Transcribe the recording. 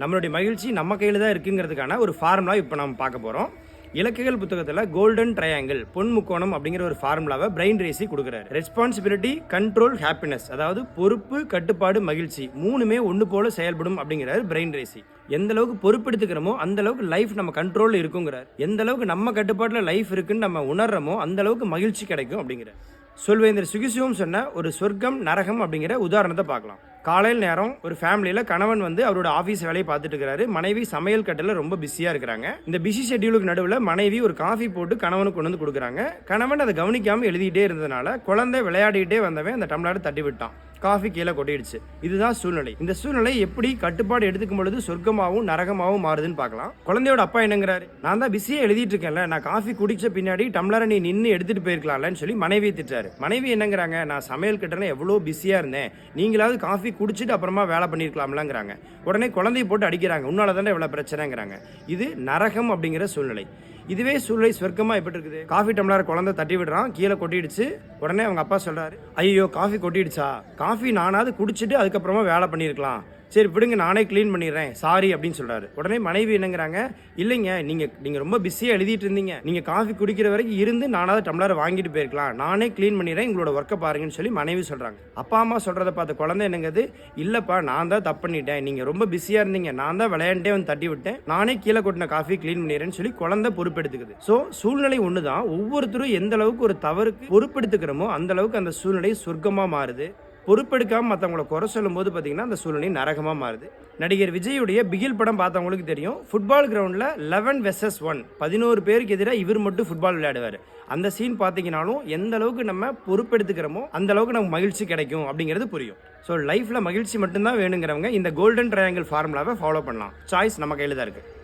நம்மளுடைய மகிழ்ச்சி நம்ம கையில் தான் இருக்குங்கிறதுக்கான ஒரு ஃபார்முலா இப்போ நம்ம பார்க்க போகிறோம் இலக்குகள் புத்தகத்தில் கோல்டன் ட்ரையாங்கிள் பொன் முக்கோணம் அப்படிங்கிற ஒரு ஃபார்முலாவை பிரெயின் ரேசி கொடுக்குறாரு. ரெஸ்பான்சிபிலிட்டி கண்ட்ரோல் ஹாப்பினஸ் அதாவது பொறுப்பு கட்டுப்பாடு மகிழ்ச்சி மூணுமே ஒன்று போல செயல்படும் அப்படிங்கிறாரு பிரெயின் ரேசி எந்த அளவுக்கு பொறுப்பெடுத்துக்கிறோமோ அந்த அளவுக்கு லைஃப் நம்ம கண்ட்ரோலில் இருக்குங்கிறார். எந்த அளவுக்கு நம்ம கட்டுப்பாட்டில் லைஃப் இருக்குன்னு நம்ம உணர்றோமோ அந்த அளவுக்கு மகிழ்ச்சி கிடைக்கும் அப்படிங்கிறார். சொல்வேந்தர் சுகிசுவும் சொன்ன ஒரு சொர்க்கம் நரகம் அப்படிங்கிற உதாரணத்தை பார்க்கலாம். காலையில் நேரம் ஒரு ஃபேமிலியில் கணவன் வந்து அவரோட ஆஃபீஸ் வேலையை பார்த்துட்டு இருக்கிறாரு. மனைவி சமையல் கட்டில் ரொம்ப பிஸியாக இருக்கிறாங்க. இந்த பிஸி ஷெட்யூலுக்கு நடுவில் மனைவி ஒரு காஃபி போட்டு கணவனுக்கு கொண்டு வந்து கொடுக்குறாங்க. கணவன் அதை கவனிக்காமல் எழுதிட்டே இருந்ததுனால குழந்தை விளையாடிட்டே வந்தவன் அந்த டம்ளரை தட்டி விட்டான். காஃபி கீழே கொட்டிடுச்சு. இதுதான் சூழ்நிலை. இந்த சூழ்நிலை எப்படி கட்டுப்பாடு எடுத்துக்கும் பொழுது சொர்க்கமாகவும் நரகமாகவும் மாறுதுன்னு பார்க்கலாம். குழந்தையோட அப்பா என்னங்கிறாரு? நான் தான் பிஸியாக எழுதிட்டு இருக்கேன்ல. நான் காஃபி குடிச்ச பின்னாடி டம்ளரை நீ நின்று எடுத்துட்டு போயிருக்கலாம்லன்னு சொல்லி மனைவியை திட்டாரு மனைவி என்னங்கிறாங்க? நான் சமையல் கிட்டன எவ்வளோ பிஸியாக இருந்தேன். நீங்களாவது காஃபி குடிச்சிட்டு அப்புறமா வேலை பண்ணியிருக்கலாம்லங்கிறாங்க. உடனே குழந்தைய போட்டு அடிக்கிறாங்க. உன்னால தானே இவ்வளோ பிரச்சனைங்கிறாங்க. இது நரகம் அப்படிங்கிற சூழ்நிலை. இதுவே சூழ்நிலை சொர்க்கமாக எப்படி இருக்குது காஃபி டம்ளர் குழந்தை தட்டி விடுறான் கீழே கொட்டிடுச்சு. உடனே அவங்க அப்பா சொல்கிறாரு ஐயோ காஃபி கொட்டிடுச்சா? காஃபி நானாவது குடிச்சிட்டு அதுக்கப்புறமா வேலை பண்ணியிருக்கலாம். சரி விடுங்க நானே க்ளீன் பண்ணிடுறேன். சாரி அப்படின்னு சொல்கிறாரு உடனே மனைவி என்னங்கிறாங்க இல்லைங்க நீங்கள் நீங்கள் ரொம்ப பிஸியாக எழுதிட்டு இருந்தீங்க. நீங்கள் காஃபி குடிக்கிற வரைக்கும் இருந்து நானாவது டம்ளர் வாங்கிட்டு போயிருக்கலாம். நானே க்ளீன் பண்ணிடுறேன் உங்களோட ஒர்க்கை பாருங்கன்னு சொல்லி மனைவி சொல்கிறாங்க அப்பா அம்மா சொல்கிறத பார்த்த குழந்தை என்னங்குது இல்லைப்பா நான் தான் தப்பு பண்ணிட்டேன். நீங்கள் ரொம்ப பிஸியாக இருந்தீங்க. நான் தான் விளையாண்டே வந்து தட்டி விட்டேன். நானே கீழே கொட்டின காஃபி க்ளீன் பண்ணிடுறேன்னு சொல்லி குழந்தை பொறுப்பெடுத்துக்குது ஸோ சூழ்நிலை ஒன்று தான் ஒவ்வொருத்தரும் எந்த அளவுக்கு ஒரு தவறுக்கு பொறுப்பெடுத்துக்கிறோமோ அந்த அளவுக்கு அந்த சூழ்நிலை சொர்க்கமாக மாறுது. பொறுப்பெடுக்காமல் மற்றவங்கள குறை சொல்லும்போது பார்த்தீங்கன்னா அந்த சூழ்நிலை நரகமாக மாறுது. நடிகர் விஜயுடைய பிகில் படம் பார்த்தவங்களுக்கு தெரியும். ஃபுட்பால் கிரவுண்டில் லெவன் வெர்சஸ் ஒன் பதினோரு பேருக்கு எதிராக இவர் மட்டும் ஃபுட்பால் விளையாடுவார். அந்த சீன் பார்த்தீங்கனாலும் எந்த அளவுக்கு நம்ம பொறுப்பெடுத்துக்கிறோமோ அந்த அளவுக்கு நமக்கு மகிழ்ச்சி கிடைக்கும் அப்படிங்கிறது புரியும். ஸோ லைஃப்பில் மகிழ்ச்சி மட்டும்தான் வேணுங்கிறவங்க இந்த கோல்டன் ட்ரையாங்கிள் ஃபார்முலாவை ஃபாலோ பண்ணலாம். சாய்ஸ் நம்ம கையில் தான் இருக்குது